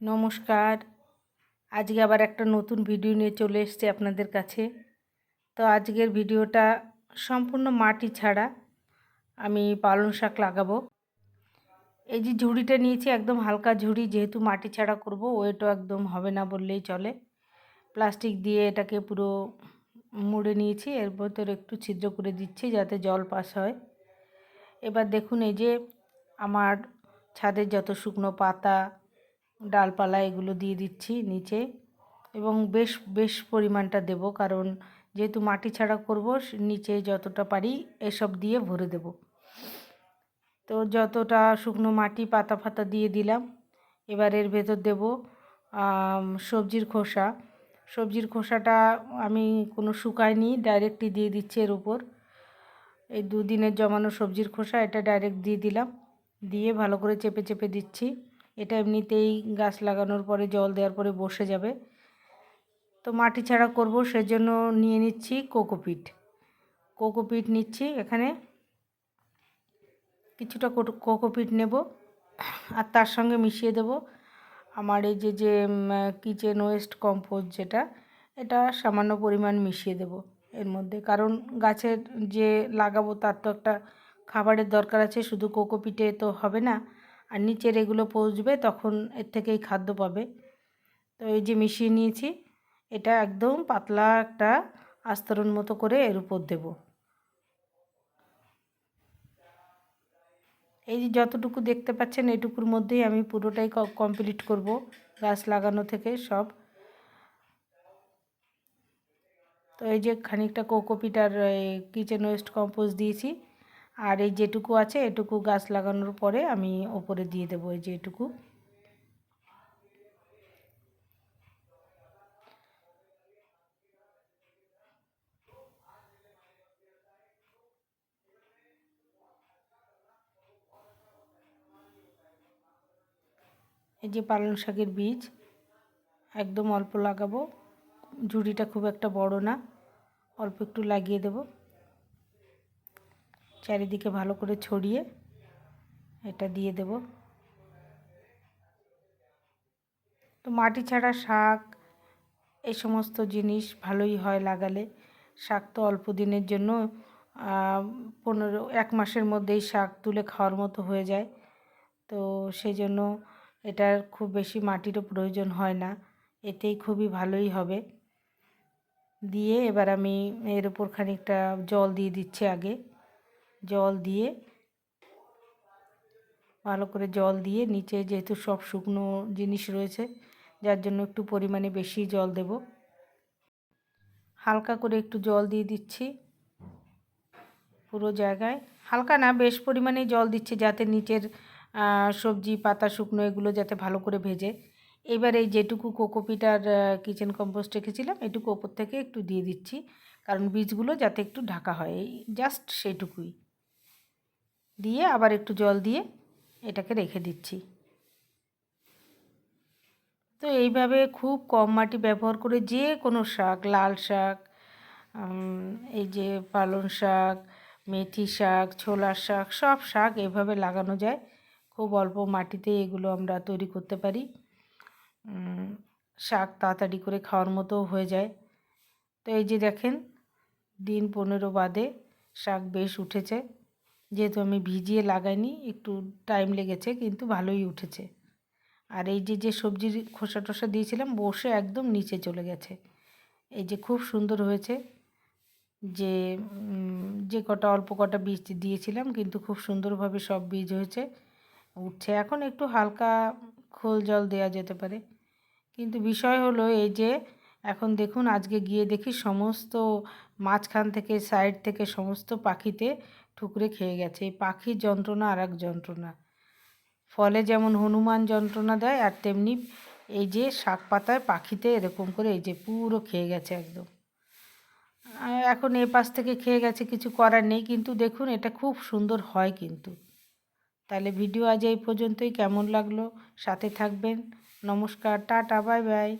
নমস্কার। আজকে আবার একটা নতুন ভিডিও নিয়ে চলে এসেছি আপনাদের কাছে। তো আজকের ভিডিওটা সম্পূর্ণ মাটি ছাড়া আমি পালং শাক লাগাবো। এই যে ঝুড়িটা নিয়েছি, একদম হালকা ঝুড়ি, যেহেতু মাটি ছাড়া করব, ওয়েটও একদম হবে না বললেই চলে। প্লাস্টিক দিয়ে এটাকে পুরো মুড়ে নিয়েছি, এর ভেতরে একটু ছিদ্র করে দিচ্ছি যাতে জল পাস হয়। এবার দেখুন, এই যে আমার ছাদের যত শুকনো পাতা ডালপালা এগুলো দিয়ে দিচ্ছি নিচে এবং বেশ বেশ পরিমাণটা দেব কারণ যেহেতু মাটি ছাড়া করব নিচে যতটা পারি এসব দিয়ে ভরে দেব। তো যতটা শুকনো মাটি পাতা ফাতা দিয়ে দিলাম, এবার এর ভেতর দেব সবজির খোসা। সবজির খোসাটা আমি কোনো শুকায়নি ডাইরেক্টই দিয়ে দিচ্ছি এর উপর। এই দুদিনের জমানো সবজির খোসা, এটা ডাইরেক্ট দিয়ে দিলাম। দিয়ে ভালো করে চেপে চেপে দিচ্ছি। এটা এমনিতেই গাছ লাগানোর পরে, জল দেওয়ার পরে বসে যাবে। তো মাটি ছাড়া করব, সেজন্য নিয়ে নিচ্ছি কোকোপিট। কোকোপিট নিচ্ছি এখানে। কিছুটা কোকোপিট নেব, আর তার সঙ্গে মিশিয়ে দেব আমার এই যে যে কিচেন ওয়েস্ট কম্পোস্ট যেটা, এটা সামান্য পরিমাণ মিশিয়ে দেব এর মধ্যে। কারণ গাছের যে লাগাবো, তার তো একটা খাবারের দরকার আছে, শুধু কোকোপিটে তো হবে না। আর নিচের এগুলো পচবে, তখন এর থেকেই খাদ্য পাবে। তো এই যে মিশিয়ে নিয়েছি, এটা একদম পাতলা একটা আস্তরণ মতো করে এর উপর দেব। এই যে যতটুকু দেখতে পাচ্ছেন, এটুকুর মধ্যেই আমি পুরোটাই কমপ্লিট করব, গাছ লাগানো থেকে সব। তো এই যে খানিকটা কোকোপিট আর কিচেন ওয়েস্ট কম্পোজ দিয়েছি। আর এই যেটুকু আছে, এটুকু গাছ লাগানোর পরে আমি ওপরে দিয়ে দেবো এই যে এটুকু এই যে পালং শাকের বীজ, একদম অল্প লাগাবো। ঝুড়িটা খুব একটা বড় না, অল্প একটু লাগিয়ে দেবো। চারিদিকে ভালো করে ছড়িয়ে এটা দিয়ে দেব। তো মাটি ছাড়া শাক এই সমস্ত জিনিস ভালোই হয় লাগালে। শাক তো অল্প দিনের জন্য পনেরো, এক মাসের মধ্যেই শাক তুলে খাওয়ার মতো হয়ে যায়। তো সেই জন্য এটার খুব বেশি মাটিরও প্রয়োজন হয় না, এতেই খুবই ভালোই হবে। দিয়ে এবার আমি এর উপর খানিকটা জল দিয়ে দিচ্ছি আগে। জল দিয়ে, ভালো করে জল দিয়ে নিচে যেহেতু সব শুকনো জিনিস রয়েছে, যার জন্য একটু পরিমাণে বেশি জল দেব। হালকা করে একটু জল দিয়ে দিচ্ছি পুরো জায়গায়। হালকা না, বেশ পরিমাণেই জল দিচ্ছি যাতে নিচের সবজি, পাতা, শুকনো এগুলো যাতে ভালো করে ভেজে। এবার এই যেটুকু কোকোপিটার কিচেন কম্পোস্ট রেখেছিলাম, এটুকু ওপর থেকে একটু দিয়ে দিচ্ছি, কারণ বীজগুলো যাতে একটু ঢাকা হয়, এই জাস্ট সেটুকুই। দিয়ে আবার একটু জল দিয়ে এটাকে রেখে দিচ্ছি। তো এইভাবে খুব কম মাটি ব্যবহার করে যে কোনো শাক, লাল শাক এই যে পালং শাক, মেথি শাক ছোলার শাক, সব শাক এভাবে লাগানো যায়। খুব অল্প মাটিতে এগুলো আমরা তৈরি করতে পারি। শাক তাড়াতাড়ি করে খাওয়ার মতো হয়ে যায়। তো এই যে দেখেন, দিন পনেরো বাদে শাক বেশ উঠেছে। যেহেতু আমি ভিজিয়ে লাগাইনি, একটু টাইম লেগেছে, কিন্তু ভালোই উঠেছে। আর এই যে যে সবজির খোসা টোসা দিয়েছিলাম বসে একদম নিচে চলে গেছে। এই যে খুব সুন্দর হয়েছে যে যে কটা, অল্প কটা বীজ দিয়েছিলাম, কিন্তু খুব সুন্দরভাবে সব বীজ হয়েছে, উঠছে। এখন একটু হালকা খোল জল দেওয়া যেতে পারে। কিন্তু বিষয় হলো এই যে এখন দেখুন, আজকে গিয়ে দেখি সমস্ত মাঝখান থেকে সাইড থেকে সমস্ত পাখিতে ঠুকরে খেয়ে গেছে। এই পাখির যন্ত্রণা আর এক যন্ত্রণা। ফলে যেমন হনুমান যন্ত্রণা দেয়, আর তেমনি এই যে শাক পাতায় পাখিতে এরকম করে এই যে পুরো খেয়ে গেছে একদম। এখন এ পাশ থেকে খেয়ে গেছে, কিছু করার নেই। কিন্তু দেখুন, এটা খুব সুন্দর হয় কিন্তু। তাহলে ভিডিও আজ এই পর্যন্তই। কেমন লাগল? সাথে থাকবেন। নমস্কার, টাটা, বাই বাই।